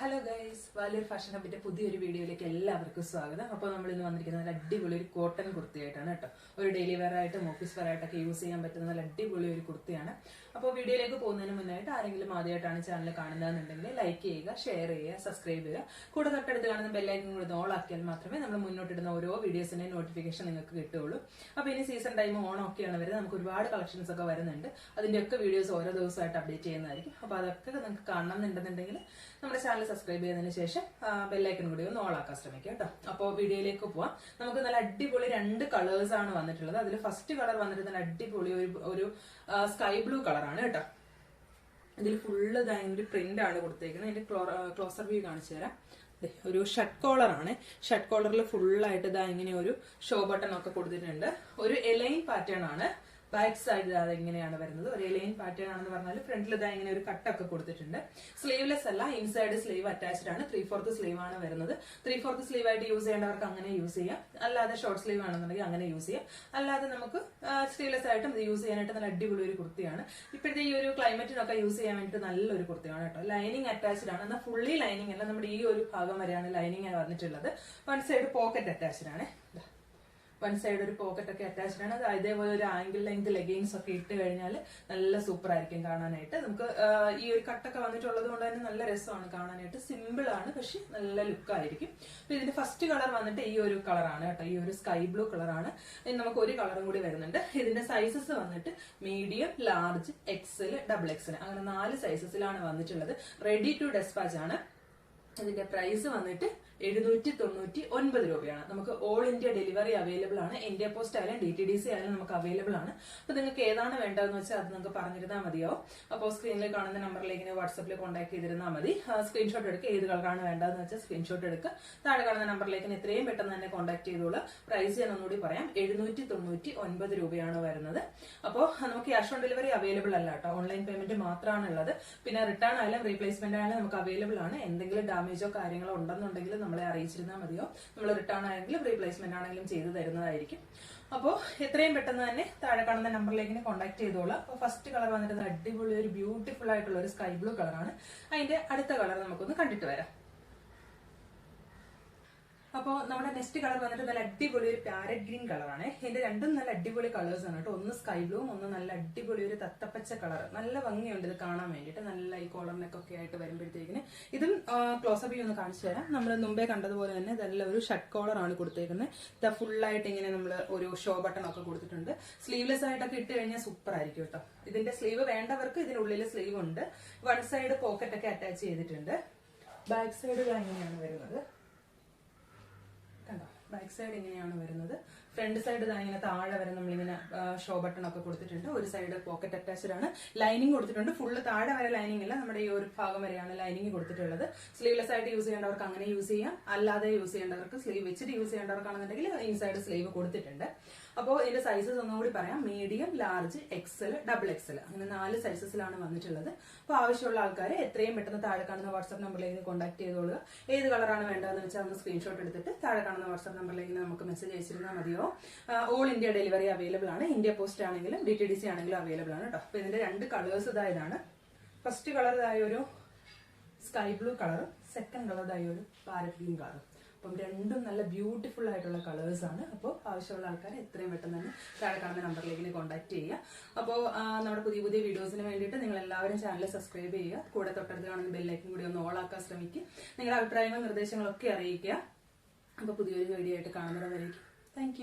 Hello guys Valiyar fashion ഹബിന്റെ പുതിയൊരു വീഡിയോയിലേക്ക് എല്ലാവർക്കും സ്വാഗതം. അപ്പോൾ നമ്മൾ ഇന്ന് വന്നിരിക്കുന്നത് നല്ല അടിപൊളി ഒരു കോട്ടൺ കുർത്തിയായിട്ടാണ് കേട്ടോ. ഒരു ഡെയിലി വെയർ ആയിട്ടും ഓഫീസ് വെയർ ആയിട്ടൊക്കെ യൂസ് ചെയ്യാൻ പറ്റുന്ന നല്ല അടിപൊളി ഒരു കുർത്തിയാണ്. അപ്പോൾ വീഡിയോയിലേക്ക് പോകുന്നതിന് മുന്നായിട്ട് ആരെങ്കിലും ആദ്യമായിട്ടാണ് ചാനൽ കാണുന്നതെന്നുണ്ടെങ്കിൽ ലൈക്ക് ചെയ്യുക ഷെയർ ചെയ്യുക സബ്സ്ക്രൈബ് ചെയ്യുക. കൂടെ തൊട്ടടുത്ത് കാണുന്ന ബെല്ലൈക്കൻ കൂടെ ഓൾ ആക്കിയാൽ മാത്രമേ നമ്മൾ മുന്നോട്ടിടുന്ന ഓരോ വീഡിയോസിന്റെ നോട്ടിഫിക്കേഷൻ നിങ്ങൾക്ക് കിട്ടുകയുള്ളൂ. അപ്പോൾ ഇനി സീസൺ ടൈം ഓൺ ഒക്കെയാണ് വരുന്നത് നമുക്ക് ഒരുപാട് കളക്ഷൻസ് ഒക്കെ വരുന്നുണ്ട്. അതിന്റെയൊക്കെ വീഡിയോസ് ഓരോ ദിവസമായിട്ട് അപ്ഡേറ്റ് ചെയ്യുന്നതായിരിക്കും. അപ്പോൾ അതൊക്കെ നിങ്ങൾക്ക് കാണണം എന്നുണ്ടെന്നുണ്ടെങ്കിൽ നമ്മുടെ ചാനൽ സബ്സ്ക്രൈബ് ചെയ്തതിന് ശേഷം ബെല്ലൈക്കൺ കൂടി ഒന്ന് ഓളാക്കാൻ ശ്രമിക്കുക കേട്ടോ. അപ്പോൾ വീഡിയോയിലേക്ക് പോവാം. നമുക്ക് നല്ല അടിപൊളി രണ്ട് കളേഴ്സ് ആണ് വന്നിട്ടുള്ളത്. അതിൽ ഫസ്റ്റ് കളർ വന്നിട്ട് നല്ല അടിപൊളി ഒരു ഒരു സ്കൈ ബ്ലൂ കളറാണ് കേട്ടോ. ഇതിൽ ഫുള്ള് ഒരു പ്രിന്റ് ആണ് കൊടുത്തേക്കുന്നത്. ഇതിന്റെ ക്ലോസർ വ്യൂ കാണിച്ചു തരാം. ഒരു ഷർട്ട് കോളർ ആണ്. ഷർട്ട് കോളറിൽ ഫുള്ളായിട്ട് ഇതാ ഇങ്ങനെ ഒരു ഷോ ബട്ടൺ ഒക്കെ കൊടുത്തിട്ടുണ്ട്. ഒരു എലൈൻ പാറ്റേൺ ആണ്. ബാക്ക് സൈഡിൽ അത് എങ്ങനെയാണ് വരുന്നത്? ഒരു ലൈൻ പാറ്റേൺ ആണെന്ന് പറഞ്ഞാൽ ഫ്രണ്ടിൽ ഇതാ ഇങ്ങനെ ഒരു കട്ടൊക്കെ കൊടുത്തിട്ടുണ്ട്. സ്ലീവ്ലെസ് അല്ല ഇൻസൈഡ് സ്ലീവ് അറ്റാച്ച്ഡ് ആണ്. ത്രീ ഫോർത്ത് സ്ലീവ് ആണ് വരുന്നത്. ത്രീ ഫോർത്ത് സ്ലീവ് ആയിട്ട് യൂസ് ചെയ്യേണ്ടവർക്ക് അങ്ങനെ യൂസ് ചെയ്യാം. അല്ലാതെ ഷോർട്ട് സ്ലീവ് ആണെന്നുണ്ടെങ്കിൽ അങ്ങനെ യൂസ് ചെയ്യാം. അല്ലാതെ നമുക്ക് സ്ലീവ്ലെസ് ആയിട്ടും ഇത് യൂസ് ചെയ്യാനായിട്ട് നല്ല അടിപൊളി ഒരു കുർത്തിയാണ്. ഇപ്പോഴത്തെ ഈ ഒരു ക്ലൈമറ്റിനൊക്കെ യൂസ് ചെയ്യാൻ വേണ്ടിയിട്ട് നല്ലൊരു കുർത്തിയാണ് കേട്ടോ. ലൈനിങ് അറ്റാച്ച്ഡ് ആണ്. എന്നാൽ ഫുള്ളി ലൈനിങ് അല്ല നമ്മുടെ ഈ ഒരു ഭാഗം വരെയാണ് ലൈനിങ് വന്നിട്ടുള്ളത് വൺ സൈഡ് പോക്കറ്റ് അറ്റാച്ച്ഡ് ആണ്. വൺ സൈഡ് ഒരു പോക്കറ്റ് ഒക്കെ അറ്റാച്ച്ഡ് ആണ്. അത് ഒരു ആംഗിൾ ലെങ്ത് ലെഗിങ്സ് ഒക്കെ ഇട്ട് കഴിഞ്ഞാൽ നല്ല സൂപ്പർ ആയിരിക്കും കാണാനായിട്ട്. നമുക്ക് ഈ ഒരു കട്ടൊക്കെ വന്നിട്ടുള്ളത് കൊണ്ട് തന്നെ നല്ല രസമാണ് കാണാനായിട്ട്. സിമ്പിൾ ആണ് പക്ഷെ നല്ല ലുക്ക് ആയിരിക്കും. അപ്പൊ ഇതിന്റെ ഫസ്റ്റ് കളർ വന്നിട്ട് ഈ ഒരു കളറാണ് കേട്ടോ. ഈ ഒരു സ്കൈ ബ്ലൂ കളറാണ് ഇനി നമുക്ക് ഒരു കളറും കൂടി വരുന്നുണ്ട്. ഇതിന്റെ സൈസസ് വന്നിട്ട് medium large XL double XL അങ്ങനെ നാല് സൈസസിലാണ് വന്നിട്ടുള്ളത്. റെഡി ടു ഡെസ്പാച്ച് ആണ്. ഇതിന്റെ പ്രൈസ് വന്നിട്ട് എഴുന്നൂറ്റി തൊണ്ണൂറ്റി ഒൻപത് രൂപയാണ്. നമുക്ക് ഓൾ ഇന്ത്യ ഡെലിവറി അവൈലബിൾ ആണ്. ഇന്ത്യ പോസ്റ്റ് ആയാലും ഡി ടി ഡി സി ആയാലും നമുക്ക് അവൈലബിൾ ആണ്. അപ്പൊ നിങ്ങൾക്ക് ഏതാണ് വേണ്ടതെന്ന് വെച്ചാൽ അത് നിങ്ങൾക്ക് പറഞ്ഞിരുന്നാൽ മതിയാവും. അപ്പോൾ സ്ക്രീനിൽ കാണുന്ന നമ്പറിലേക്ക് വാട്സപ്പിൽ കോൺടാക്ട് ചെയ്തിരുന്നാൽ മതി. സ്ക്രീൻഷോട്ട് എടുക്കുക ഏത് കളറാണ് വേണ്ടതെന്ന് വെച്ചാൽ സ്ക്രീൻഷോട്ട് എടുക്കുക താഴെ കാണുന്ന നമ്പറിലേക്ക് എത്രയും പെട്ടെന്ന് തന്നെ കോൺടാക്ട് ചെയ്തോളൂ. പ്രൈസ് ഞാൻ ഒന്നുകൂടി പറയാം. എഴുന്നൂറ്റി തൊണ്ണൂറ്റി ഒൻപത് രൂപയാണ് വരുന്നത്. അപ്പോൾ നമുക്ക് ക്യാഷ് ഓൺ ഡെലിവറി അവൈലബിൾ അല്ല കേട്ടോ. ഓൺലൈൻ പേയ്മെന്റ് മാത്രമാണ് ഉള്ളത് പിന്നെ റിട്ടേൺ ആയാലും റീപ്ലേസ്മെന്റ് ആയാലും നമുക്ക് അവൈലബിൾ ആണ്. എന്തെങ്കിലും ഡാമേജോ കാര്യങ്ങളോ ഉണ്ടെന്നുണ്ടെങ്കിൽ നമ്മളെ അറിയിച്ചിരുന്നാൽ മതിയോ? നമ്മൾ റിട്ടേൺ ആണെങ്കിലും റീപ്ലേസ്മെന്റ് ആണെങ്കിലും ചെയ്തു തരുന്നതായിരിക്കും. അപ്പോൾ എത്രയും പെട്ടെന്ന് തന്നെ താഴെ കാണുന്ന നമ്പറിലേക്ക് കോൺടാക്ട് ചെയ്തോളാം. അപ്പോൾ ഫസ്റ്റ് കളർ വന്നിട്ട് അടിപൊളി ഒരു ബ്യൂട്ടിഫുൾ ആയിട്ടുള്ള ഒരു സ്കൈ ബ്ലൂ കളറാണ് അതിന്റെ അടുത്ത കളർ നമുക്കൊന്ന് കണ്ടിട്ട് വരാം. അപ്പോൾ നമ്മുടെ നെക്സ്റ്റ് കളർ വന്നിട്ട് നല്ല അടിപൊളി ഒരു പാരറ്റ് ഗ്രീൻ കളറാണ്. ഇതിന്റെ രണ്ടും നല്ല അടിപൊളി കളേഴ്സ് ആണ് കേട്ടോ. ഒന്ന് സ്കൈ ബ്ലൂ ഒന്ന് നല്ല അടിപൊളി ഒരു തത്തപ്പച്ച കളർ നല്ല ഭംഗിയുണ്ട് ഇത് കാണാൻ വേണ്ടിയിട്ട് നല്ല ഈ കോളറിനൊക്കെ ആയിട്ട് വരുമ്പോഴത്തേക്കിന്. ഇതും ക്ലോസപ്പ് ഒന്ന് കാണിച്ചു തരാം. നമ്മൾ മുമ്പേ കണ്ടതുപോലെ തന്നെ നല്ല ഒരു ഷർട്ട് കോളർ ആണ് കൊടുത്തേക്കുന്നത് ഇത് ഫുള്ളായിട്ട് ഇങ്ങനെ നമ്മൾ ഒരു ഷോ ബട്ടൺ ഒക്കെ കൊടുത്തിട്ടുണ്ട്. സ്ലീവ്ലെസ് ആയിട്ടൊക്കെ ഇട്ട് കഴിഞ്ഞാൽ സൂപ്പർ ആയിരിക്കും കേട്ടോ. ഇതിന്റെ സ്ലീവ് വേണ്ടവർക്ക് ഇതിനുള്ളിൽ സ്ലീവ് ഉണ്ട്. വൺ സൈഡ് പോക്കറ്റ് ഒക്കെ അറ്റാച്ച് ചെയ്തിട്ടുണ്ട്. ബാക്ക് സൈഡ് ഇങ്ങനെയാണ് വരുന്നത്. കണ്ടോ? ബാക്ക് സൈഡ് ഇങ്ങനെയാണ് വരുന്നത്. ഫ്രണ്ട് സൈഡ് ഇങ്ങനെ താഴെ വരെ നമ്മളിങ്ങനെ ഷോ ബട്ടൺ ഒക്കെ കൊടുത്തിട്ടുണ്ട്. ഒരു സൈഡ് പോക്കറ്റ് അറ്റാച്ച്ഡ് ആണ്. ലൈനിങ് കൊടുത്തിട്ടുണ്ട്. ഫുള്ള് താഴെ വരെ ലൈനിങ് ഇല്ല. നമ്മുടെ ഈ ഒരു ഭാഗം വരെയാണ് ലൈനിങ് കൊടുത്തിട്ടുള്ളത്. സ്ലീവ്ലെസ് ആയിട്ട് യൂസ് ചെയ്യേണ്ടവർക്ക് അങ്ങനെ യൂസ് ചെയ്യാം. അല്ലാതെ യൂസ് ചെയ്യേണ്ടവർക്ക് സ്ലീവ് വെച്ചിട്ട് യൂസ് ചെയ്യേണ്ടവർക്കാണെന്നുണ്ടെങ്കിൽ ഇൻസൈഡ് സ്ലീവ് കൊടുത്തിട്ടുണ്ട്. അപ്പോൾ ഇതിന്റെ സൈസസ് ഒന്നുകൂടി പറയാം. Medium large XL double XL അങ്ങനെ നാല് സൈസസിലാണ് വന്നിട്ടുള്ളത്. അപ്പോൾ ആവശ്യമുള്ള ആൾക്കാർ എത്രയും പെട്ടെന്ന് താഴെ കാണുന്ന വാട്സ്ആപ്പ് നമ്പറിലേക്ക് കോൺടാക്ട് ചെയ്തോളുക. ഏത് കളറാണ് വേണ്ടതെന്ന് വെച്ചാൽ ഒന്ന് സ്ക്രീൻഷോട്ട് എടുത്തിട്ട് താഴെ കാണുന്ന വാട്സ്ആപ്പ് നമ്പറിലേക്ക് നമുക്ക് മെസ്സേജ് അയച്ചിരുന്നാൽ മതിയോ? ഓൾ ഇന്ത്യ ഡെലിവറി അവൈലബിൾ ആണ്. ഇന്ത്യ പോസ്റ്റ് ആണെങ്കിലും ഡി ടി ഡി സി ആണെങ്കിലും അവൈലബിൾ ആണ് കേട്ടോ. അപ്പോൾ ഇതിന്റെ രണ്ട് കളേഴ്സ് ഇതായതാണ് ഫസ്റ്റ് കളർ ഇതായ ഒരു സ്കൈ ബ്ലൂ കളറും സെക്കൻഡ് കളർ ഇതായ ഒരു പാരറ്റ് ഗ്രീൻ കളറും അപ്പം രണ്ടും നല്ല ബ്യൂട്ടിഫുൾ ആയിട്ടുള്ള കളേഴ്സ് ആണ്. അപ്പോൾ ആവശ്യമുള്ള ആൾക്കാർ എത്രയും പെട്ടെന്ന് തന്നെ താഴെ കാണുന്ന നമ്പറിലേക്ക് കോൺടാക്ട് ചെയ്യുക. അപ്പോൾ നമ്മുടെ പുതിയ പുതിയ വീഡിയോസിന് വേണ്ടിയിട്ട് നിങ്ങൾ എല്ലാവരും ചാനൽ സബ്സ്ക്രൈബ് ചെയ്യുക. കൂടെ തൊട്ടടുത്ത് കാണുന്ന ബെല്ലൈക്കും കൂടി ഒന്ന് ഓളാക്കാൻ ശ്രമിക്കുക. നിങ്ങളുടെ അഭിപ്രായങ്ങളും നിർദ്ദേശങ്ങളൊക്കെ അറിയിക്കുക. അപ്പോൾ പുതിയൊരു വീഡിയോ ആയിട്ട് കാണുന്നവരേക്കും താങ്ക്